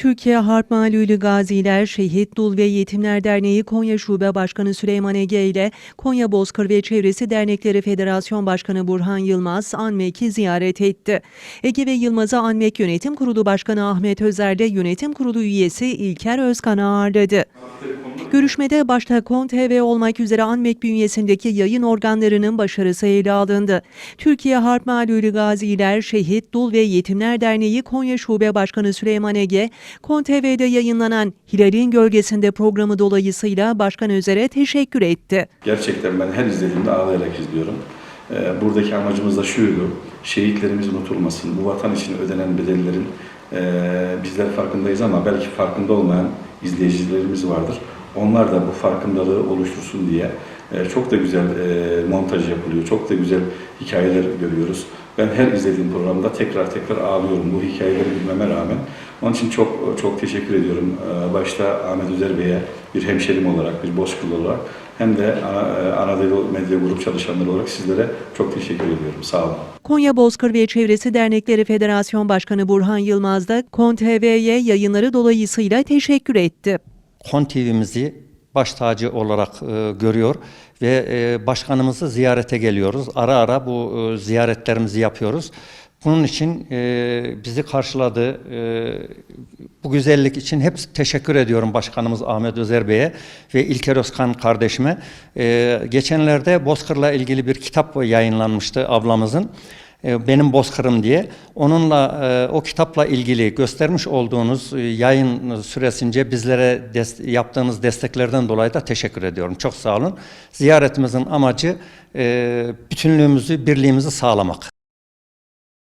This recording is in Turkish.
Türkiye Harp Malulü Gaziler, Şehit Dul ve Yetimler Derneği Konya Şube Başkanı Süleyman Ege ile Konya Bozkır ve Çevresi Dernekleri Federasyon Başkanı Burhan Yılmaz Anmek'i ziyaret etti. Ege ve Yılmaz'ı Anmek Yönetim Kurulu Başkanı Ahmet Özer de Yönetim Kurulu üyesi İlker Özkan'ı ağırladı. Görüşmede başta KON TV olmak üzere Anmek bünyesindeki yayın organlarının başarısı ele alındı. Türkiye Harp Malulü Gaziler, Şehit, Dul ve Yetimler Derneği Konya Şube Başkanı Süleyman Ege, KON TV'de yayınlanan Hilal'in Gölgesinde programı dolayısıyla Başkan Özer'e teşekkür etti. Gerçekten ben her izlediğimde ağlayarak izliyorum. Ee, Buradaki amacımız da şuydu, şehitlerimiz unutulmasın, bu vatan için ödenen bedellerin e, bizler farkındayız ama belki farkında olmayan izleyicilerimiz vardır. Onlar da bu farkındalığı oluştursun diye e, çok da güzel e, montaj yapılıyor, çok da güzel hikayeler görüyoruz. Ben her izlediğim programda tekrar tekrar ağlıyorum bu hikayeleri bilmeme rağmen. Onun için çok çok teşekkür ediyorum. Ee, Başta Ahmet Özer Bey'e bir hemşerim olarak, bir bozkırlı olarak hem de Ana- e, Anadolu Medya Grup çalışanları olarak sizlere çok teşekkür ediyorum. Sağ olun. Konya Bozkır ve Çevresi Dernekleri Federasyon Başkanı Burhan Yılmaz da KON TV'ye yayınları dolayısıyla teşekkür etti. KON TV'mizi baş tacı olarak e, görüyor ve e, başkanımızı ziyarete geliyoruz. Ara ara bu e, ziyaretlerimizi yapıyoruz. Bunun için e, bizi karşıladı. E, bu güzellik için hep teşekkür ediyorum başkanımız Ahmet Özer Bey'e ve İlker Özkan kardeşime. E, geçenlerde Bozkır'la ilgili bir kitap yayınlanmıştı ablamızın. E, benim Bozkır'ım diye. Onunla e, o kitapla ilgili göstermiş olduğunuz e, yayın süresince bizlere des- yaptığınız desteklerden dolayı da teşekkür ediyorum. Çok sağ olun. Ziyaretimizin amacı bütünlüğümüzü, birliğimizi sağlamak.